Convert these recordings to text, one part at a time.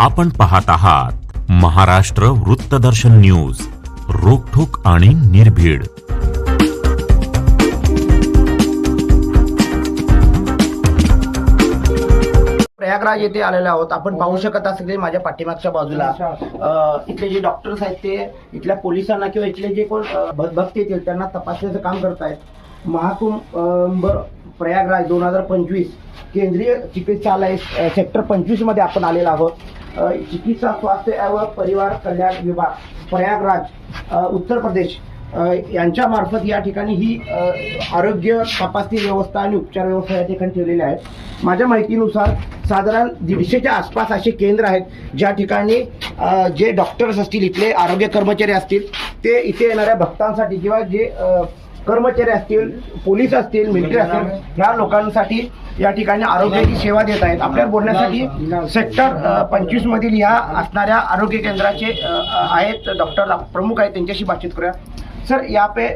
आपण पाहत आहात महाराष्ट्र वृत्तदर्शन न्यूज रोखोक आणि निर्भीड. प्रयागराज येथे आलेलो आहोत. आपण पाहू शकत असले माझ्या पाठीमागच्या बाजूला अ, इथले जे डॉक्टर्स आहेत ते इथल्या पोलिसांना किंवा इथले जे कोण अ, भ- भक्त येतील त्यांना तपासण्याचं काम करतायत. महाकुंभ प्रयागराज दोन हजार पंचवीस केंद्रीय चिकित्सालय सेक्टर पंचवीसमध्ये आपण आलेलो आहोत. चिकित्सा स्वास्थ्य व परिवार कल्याण विभाग प्रयागराज उत्तर प्रदेश यांच्या मार्फत या ठिकाणी ही आरोग्य तपासणी व्यवस्था आणि उपचार व्यवस्था या ठिकाणी ठेवलेल्या आहेत. माझ्या माहितीनुसार साधारण दीडशेच्या आसपास असे केंद्र आहेत ज्या ठिकाणी जे डॉक्टर्स असतील इथले आरोग्य कर्मचारी असतील ते इथे येणाऱ्या भक्तांसाठी किंवा जे कर्मचारी असतील पोलीस असतील मिलिटरी असतील ह्या लोकांसाठी या ठिकाणी आरोग्याची सेवा देत आहेत. आपल्याला बोलण्यासाठी सेक्टर पंचवीस मधील ह्या असणाऱ्या आरोग्य केंद्राचे आहेत डॉक्टर प्रमुख आहेत त्यांच्याशी बातचीत करूया. सर यहाँ पे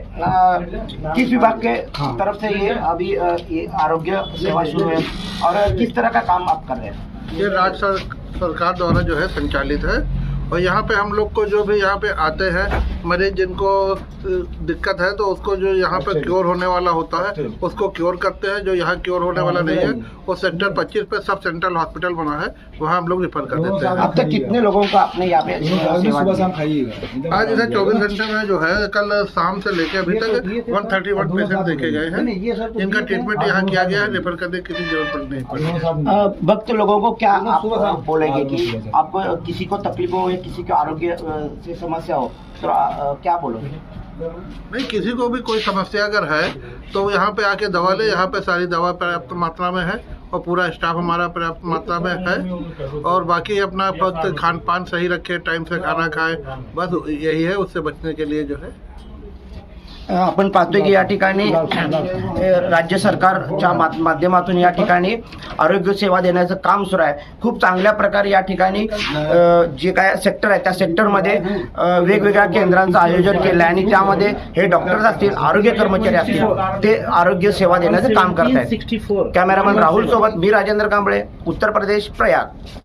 किस विभाग के तरफ से ये अभी ये आरोग्य सेवा शुरू है? और किस तरह का काम आप कर रहे हैं? ये राज्य सर, सरकार द्वारा जो है संचालित है। और यहाँ पे हम लोग को जो भी यहाँ पे आते हैं मरीज़ जिनको दिक्कत है तो उसको जो यहाँ पे क्योर होने वाला होता है उसको क्योर करते हैं जो यहाँ क्योर होने वाला नहीं है वो सेक्टर 25 पे सब सेंट्रल हॉस्पिटल बना है वहाँ हम लोग रिफर कर देते हैं। अब तक कितने लोगों को आपने यहाँ पे आज इधर चौबीस घंटे में जो है कल शाम से लेके अभी तक वन थर्टी वन पेशेंट देखे गए हैं। जिनका ट्रीटमेंट यहाँ किया गया है रेफर करने की किसी ज़रूरत नहीं पड़ी भक्त लोगों को क्या आप अ, बोलेंगे कि आपको किसी को तकलीफ़ हो या किसी के आरोग्य से समस्या हो तो आ, क्या बोलोगे? नहीं किसी को भी कोई समस्या अगर है तो यहाँ पे आके दवा ले यहाँ पे सारी दवा पर्याप्त मात्रा में है और पूरा स्टाफ हमारा पर्याप्त मात्रा में है और बाकी अपना वक्त खान पान सही रखे टाइम से खाना खाए बस यही है उससे बचने के लिए जो है। आपण पाहतोय की या ठिकाणी राज्य सरकारच्या माध्यमातून या ठिकाणी आरोग्य सेवा देण्याचं काम सुरू आहे. खूप चांगल्या प्रकारे या ठिकाणी जे काय सेक्टर आहे त्या सेक्टरमध्ये वेगवेगळ्या केंद्रांचं आयोजन केलं आहे आणि त्यामध्ये हे डॉक्टर्स असतील आरोग्य कर्मचारी असतील ते आरोग्य सेवा देण्याचं काम करत आहेत कॅमेरामॅन राहुल सोबत मी राजेंद्र कांबळे उत्तर प्रदेश प्रयाग.